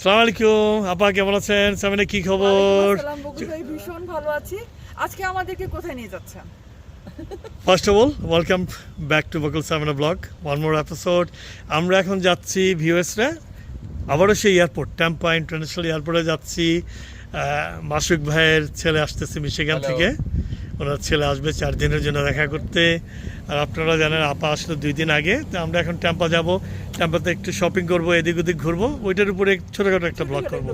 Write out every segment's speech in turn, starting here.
সালাম আলাইকুম। আপা কেমন আছেন? সামনে কি খবর? ভীষণ ভালো আছি। আজকে আমাদেরকে কোথায় নিয়ে যাচ্ছেন? First of all welcome back to Bakul Samina blog one more episode আমরা এখন যাচ্ছি ভিউএসরা আবারও সেই এয়ারপোর্ট ট্যাম্পা ইন্টারন্যাশনাল এয়ারপোর্টে যাচ্ছি। মাসুক ভাইয়ের ছেলে আসতেছে মিশিগান. থেকে। ওনার ছেলে আসবে চার দিনের জন্য দেখা করতে। আর আপনারা জানেন আপা আসলো দুই দিন আগে। তো আমরা এখন ট্যাম্পা যাব। ট্যাম্পাতে একটু শপিং করব এদিক ওদিক ঘুরবো। ওইটার উপরে ছোটোখাটো একটা ব্লগ করব।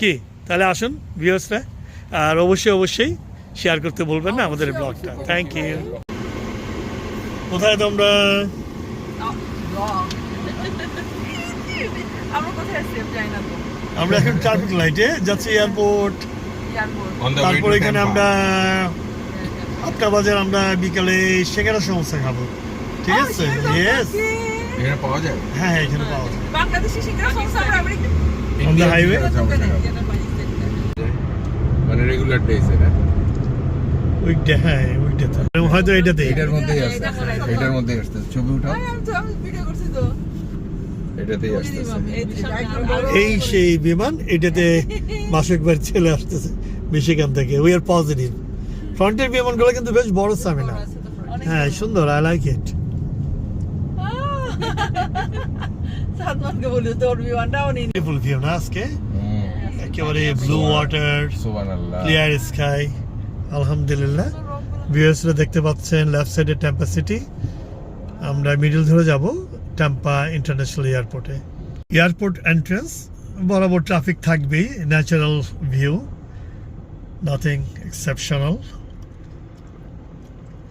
কি? তাহলে আসুন ভিউয়ার্সরা আর অবশ্যই অবশ্যই শেয়ার করতে বলবেন না আমাদের ব্লগটা থ্যাংক ইউ কোথায় তোমরা? আমরা কোথায় আসছি আমি জানি না তো। আমরা এখন ট্রাফিক লাইটে যাচ্ছি এয়ারপোর্ট তারপর এখানে আমরা আটটা বাজার আমরা বিকালে সেখানে সমস্যা খাব। ঠিক আছে? ইয়েস এখানে পাওয়া যায়? হ্যাঁ হ্যাঁ এখানে পাওয়া যায়। বাংলাদেশি শিকার সংস্থা আমরা On the মানে রেগুলার ডেজ এটা ওইটা হ্যাঁ ওইটাতে হয়তো এইটাতে এটার মধ্যেই আসছে এটা করে, এটা করে। এটার মধ্যেই আসছে ছবি উঠাও। আমি ভিডিও করছি তো। এটাতেই আসতেছে এই সেই বিমান এটাতে মাসিক ভাইয়ের ছেলে আসতেছে। মিশিগান থেকে। উই আর পজিটিভ ফ্রন্টের বিমানগুলো কিন্তু বেশ বড় সামিনা হ্যাঁ সুন্দর আই লাইক ইট সাদমানকে বলি তোর বিমানটাও নেই বিউটিফুল ভিউ না আজকে? একেবারে ব্লু ওয়াটার ক্লিয়ার স্কাই আলহামদুলিল্লাহ। ভিউয়ার্সরা দেখতে পাচ্ছেন লেফট সাইডে ট্যাম্পা সিটি আমরা মিডল ধরে যাব ট্যাম্পা ইন্টারন্যাশনাল এয়ারপোর্টে এয়ারপোর্ট এন্ট্রান্স বরাবর ট্রাফিক থাকবেই ন্যাচারাল ভিউ নাথিং এক্সেপশনাল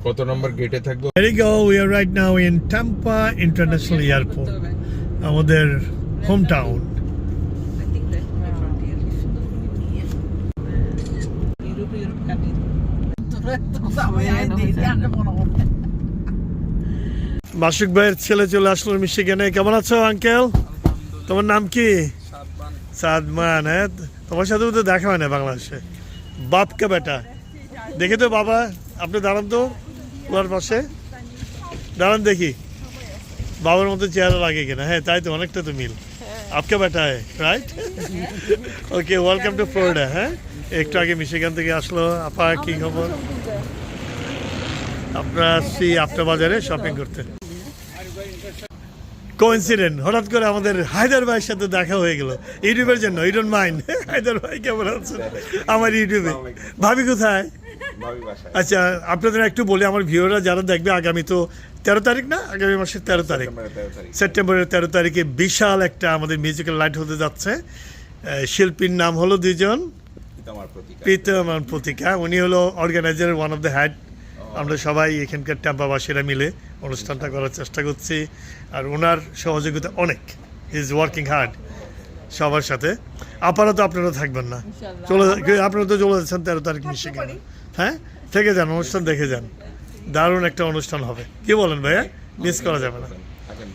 কত নম্বর গেটে থাকব? You go. We are right now in Tampa International Airport. আমাদের হোম টাউন মাসুক ভাইয়ের ছেলে চলে আসলো মিশিগানে। কেমন আছো আঙ্কেল তোমার নাম কি? সাদমান হ্যাঁ? তোমার সাথে তো দেখা হয় না বাংলাদেশে। বাপকে বেটা। দেখে তো বাবা, আপনি দাঁড়ান তো। ওনার পাশে? দাঁড়ান দেখি। বাবার মতো চেহারা লাগে কিনা। হ্যাঁ তাই তো, অনেকটা তো মিল। আপকে বেটা হ্যাঁ right okay welcome to Florida হ্যাঁ? একটু আগে মিশিগান থেকে আসলো আপা, কি খবর? আপনারা আসছি আপটা বাজারে শপিং করতে। কোইন্সিডেন্ট হঠাৎ করে আমাদের হায়দার ভাইয়ের সাথে দেখা হয়ে গেল। ইউটিউবের জন্য ইউ মাইন্ড হায়দার ভাই, কেমন আছে আমার ইউটিউবে। ভাবি কোথায়? আচ্ছা আপনাদের একটু বলে আমার ভিউরা যারা দেখবে আগামী তো তেরো তারিখ না? আগামী মাসের তেরো তারিখ। সেপ্টেম্বরের তেরো তারিখে। বিশাল একটা আমাদের মিউজিক্যাল লাইট হতে যাচ্ছে। শিল্পীর নাম হলো দুজন প্রীতম আর প্রতিকা উনি হলো organiser one of the head আমরা সবাই এখানকার ট্যাম্পাবাসীরা মিলে অনুষ্ঠানটা করার চেষ্টা করছি। আর ওনার সহযোগিতা অনেক। ইজ ওয়ার্কিং হার্ড সবার সাথে। আপাতত আপনারা থাকবেন না। চলে আপনারা তো চলে যাচ্ছেন তেরো তারিখ পারি। হ্যাঁ? থেকে যান অনুষ্ঠান দেখে যান। দারুণ একটা অনুষ্ঠান হবে। কি বলেন ভাইয়া? মিস করা যাবে না।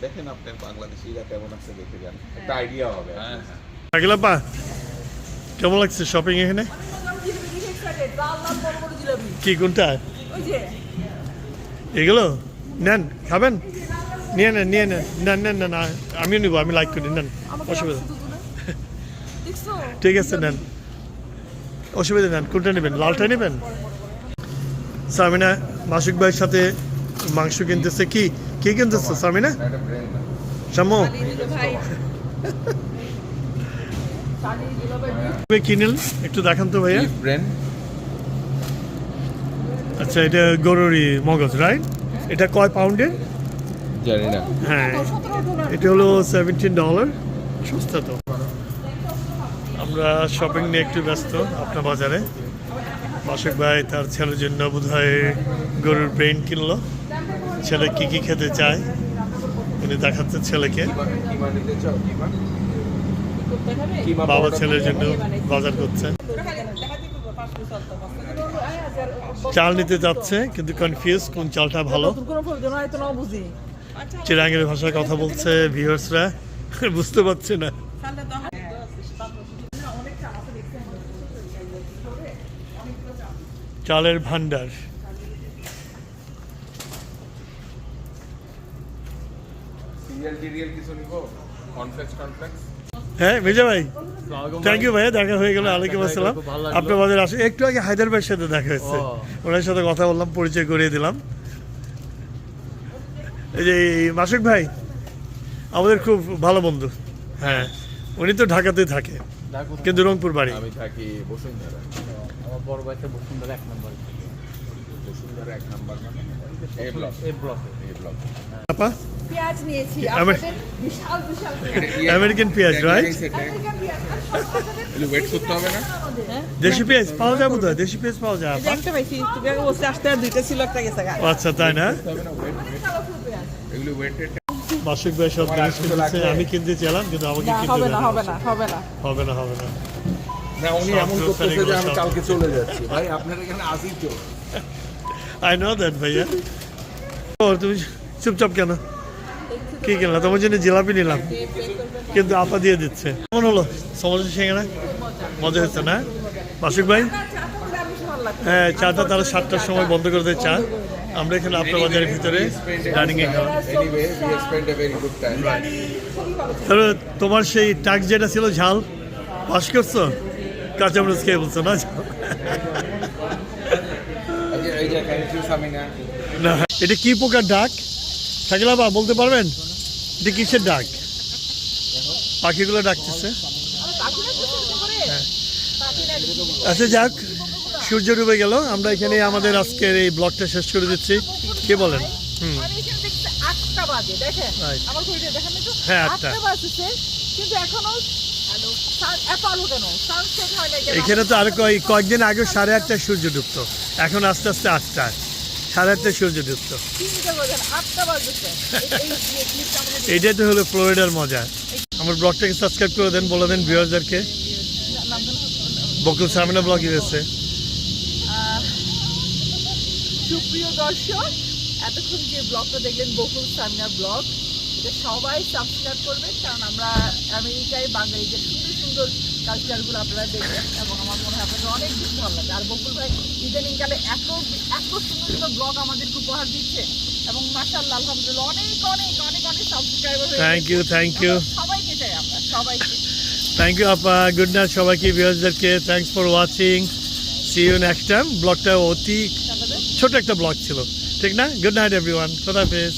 দেখেন বাংলাদেশিরা কেমন আছে দেখে যান। একটা আইডিয়া হবে। আগলা কেমন লাগছে শপিং এখানে? কি কোনটা? এগুলো? নেন খাবেন? নিয়ে নেন নিয়ে নেন। নেন নেন নেন আমিও নিবো আমি লাইক করি নেন। অসুবিধা ঠিক আছে নেন। অসুবিধা নেন। কোনটা নেবেন? লালটা নেবেন? সামিনা মাসুক ভাইয়ের সাথে মাংস কিনতেছে কি? কি কিনতেছে সামিনা? তুমি কিনেন একটু দেখান তো ভাইয়া। আচ্ছা এটা গরুরি মগজ রাইট এটা কয় পাউন্ডের? জানি না। হ্যাঁ এটা হলো সেভেন্টিন ডলার সস্তা তো। আমরা শপিং নিয়ে একটু ব্যস্ত আপনার বাজারে। মাসুক ভাই তার ছেলের জন্য বোধ গরুর ব্রেন কিনলো। ছেলে কি কি খেতে চায়? উনি দেখাচ্ছে ছেলেকে। বাবা ছেলের জন্য বাজার করছে। চাল নিতে যাচ্ছে, কিন্তু কনফিউজ কোন চালটা ভালো। চিরাঙ্গের ভাষায় কথা বলছে ভিউয়ার্সরা বুঝতে পারছি না। চালের ভান্ডার হ্যাঁ মেজা ভাই থ্যাংক ইউ ভাইয়া দেখা হয়ে গেল আলাইকুম আসসালাম। আপনার বাজার আসে একটু আগে হায়দার ভাইয়ের সাথে দেখা হয়েছে। ওনার সাথে কথা বললাম পরিচয় করিয়ে দিলাম। এই যে মাসুক ভাই আমাদের খুব ভালো বন্ধু। হ্যাঁ। উনি তো ঢাকাতেই থাকে কিন্তু রংপুর বাড়ি। আমি থাকি বসুন্ধরা। আমার বড় বসুন্ধরা এক নম্বর বসুন্ধরা এক নাম্বার মানে? এই ব্লক এই ব্লকে এই ব্লক আপা? পেঁয়াজ নিয়েছি বিশাল বিশাল আমেরিকান পেঁয়াজ রাইট আমেরিকান পেঁয়াজ। আর সব আপনাদের এগুলো ওয়েট করতে হবে না? দেশি পেঁয়াজ পাওয়া যায় বোধ দেশি পেঁয়াজ পাওয়া যায় আপা? একটা পাইছি তুমি বসে আসতে আর দুইটা ছিল একটা গেছে আচ্ছা তাই না? এগুলো ওয়েটেড মাসুক ভাই সব জিনিস কিনতেছে আমি কিনতে চাইলাম কিন্তু আমাকে কিনতে হবে না হবে না হবে না। হবে না হবে না। না উনি এমন করতেছে যে আমি কালকে চলে যাচ্ছি। ভাই আপনার এখানে আসি তো। আই নো দ্যাট ভাইয়া। ও তুমি চুপচাপ কেন? কি কিনলা তোমার জন্য জিলাপি নিলাম। কিন্তু আপা দিয়ে দিচ্ছে। কেমন হলো? সমস্যা সেখানে? মজা হচ্ছে না? মাসুক ভাই? হ্যাঁ চাটা তারা সাতটার সময় বন্ধ করে দেয় চা। আমরা এখানে আপনার বাজারের ভিতরে ডাইনিং এ তোমার সেই টাক যেটা ছিল ঝাল পাস করছ? কাঁচামরিচ খেয়ে বলছো না? না। এটা কি পোকার ডাক? থাকলে বা বলতে পারবেন? এটা কিসের ডাক? পাখিগুলো ডাকতেছে। আচ্ছা যাক সূর্য ডুবে গেল। আমরা এখানে আমাদের আজকের এই ব্লগটা শেষ করে দিচ্ছি। কে বলেন? হুম। হ্যাঁ। আটটা। কিন্তু এখনও এখানে তো আর কয়েক কয়েকদিন আগে সাড়ে আটটায় সূর্য ডুবতো এখন আস্তে আস্তে আটটায়। সাড়ে আটটায় সূর্য ডুবতো এইটাই তো হলো ফ্লোরিডার মজা। আমার ব্লগটাকে সাবস্ক্রাইব করে দেন বলে দেন ভিউয়ারদেরকে। বকুল সামনে ব্লগ আহ, সুপ্রিয় দর্শক এতক্ষণ যে ব্লগটা দেখলেন বকুল সামিনা ব্লগ এটা সবাই সাবস্ক্রাইব করবেন কারণ আমরা আমেরিকায় বাঙালিদের সুন্দর কালচারগুলো আপনারা দেখবেন এবং আমার মনে হয় আপনাদের অনেক বেশি ভালো লাগে আর বকুল ভাই ইদানিংকালে এত এত সুন্দর সুন্দর ব্লগ আমাদেরকে উপহার দিচ্ছে এবং মাসাল্লাহ আলহামদুলিল্লাহ অনেক অনেক অনেক অনেক subscriber thank you thank you সবাইকে চাই আমরা সবাইকে। থ্যাংক ইউ আপা গুড নাইট সবাইকে ভিউয়ার্সদেরকে thanks for watching see you next time ব্লগটা অতি ছোট একটা ব্লগ ছিল ঠিক না? গুড নাইট এভরিওয়ান খোদা হাফেজ